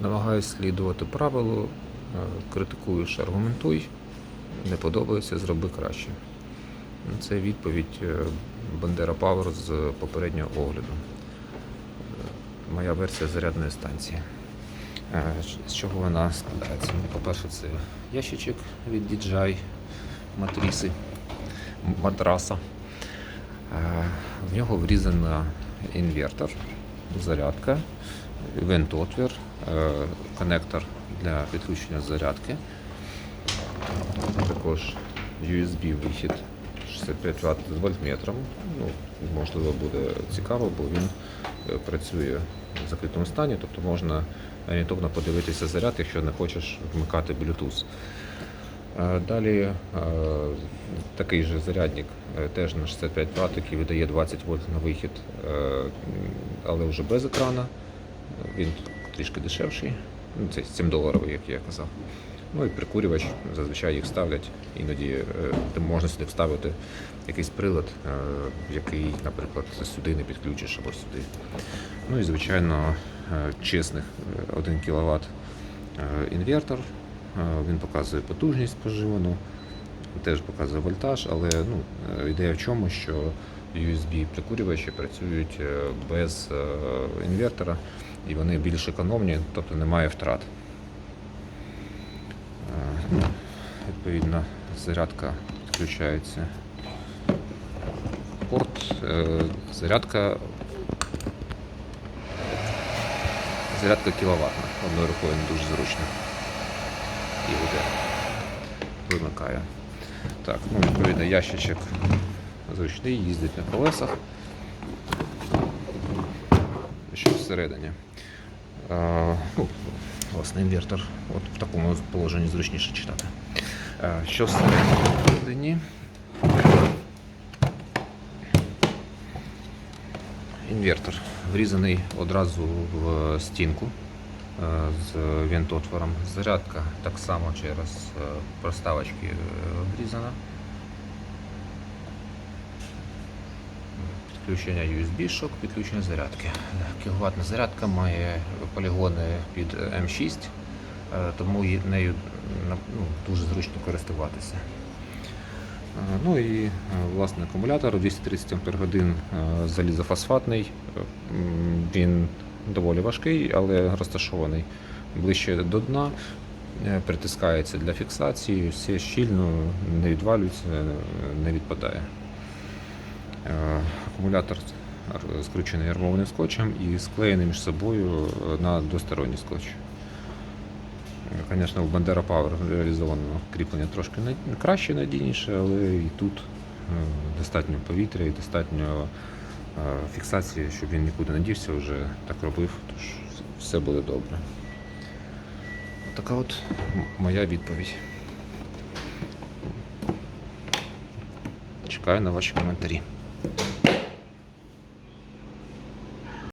Намагаюсь слідувати правилу, е, критикуєш, аргументуй, не подобається, зроби краще. Ну, Це відповідь е, Бандера Павер з попереднього огляду. Е, Моя версія зарядної станції. З чого вона складається? Ну, По-перше, це ящичок від DJI матриси, матраса. В нього врізано інвертор, зарядка, вент-отвір, е, коннектор для підключення зарядки. Також USB-вихід 65 Вт з вольтметром. Ну, можливо, буде цікаво, бо він е, працює в закритому стані, тобто можна орієнтовно подивитися заряд, якщо не хочеш вмикати Bluetooth. Е, Далі такий же зарядник, теж на 65 Вт, який видає 20 вольт на вихід, але вже без екрана. Він трішки дешевший, ну, це 7 доларів, як я казав. Ну і прикурювач, зазвичай їх ставлять. Іноді е, можна сюди вставити якийсь прилад, е, який, наприклад, сюди не підключиш або сюди. Ну і звичайно, е, чесних е, 1 кВт інвертор. Е, Він показує потужність споживану, теж показує вольтаж, але ну, е, ідея в чому, що USB прикурювачі працюють е, без е, інвертора і вони більш економні, тобто немає втрат. Е, ну, Відповідно, зарядка підключається. Порт, е, зарядка. Зарядка кіловатна. Одною рукою не дуже зручно. І буде вимикає. Так, ну відповідно ящичок зручний, їздить на колесах. Що всередині? Ну, власне, інвертор. От в такому положенні зручніше читати. Що всередині? Інвертор врізаний одразу в стінку з вентотвором. Зарядка так само через е, проставочки е, врізана. Підключення USB, шок, підключення зарядки. Кіловатна зарядка має полігони під М6, е, тому нею ну, дуже зручно користуватися. Е, Ну і е, власне акумулятор 230 Ах залізофосфатний. Е, Він доволі важкий, але розташований ближче до дна. Е, Притискається для фіксації, все щільно, не відвалюється, е, не відпадає. Е, Акумулятор скручений армованим скотчем і склеєний між собою е, на двосторонній скотч. Звісно, в Bandera Power реалізовано кріплення трошки краще, надійніше, але і тут е, достатньо повітря і достатньо фіксації, щоб він нікуди не дівся, вже так робив, тож все буде добре. Така от моя відповідь. Чекаю на ваші коментарі. Thank you.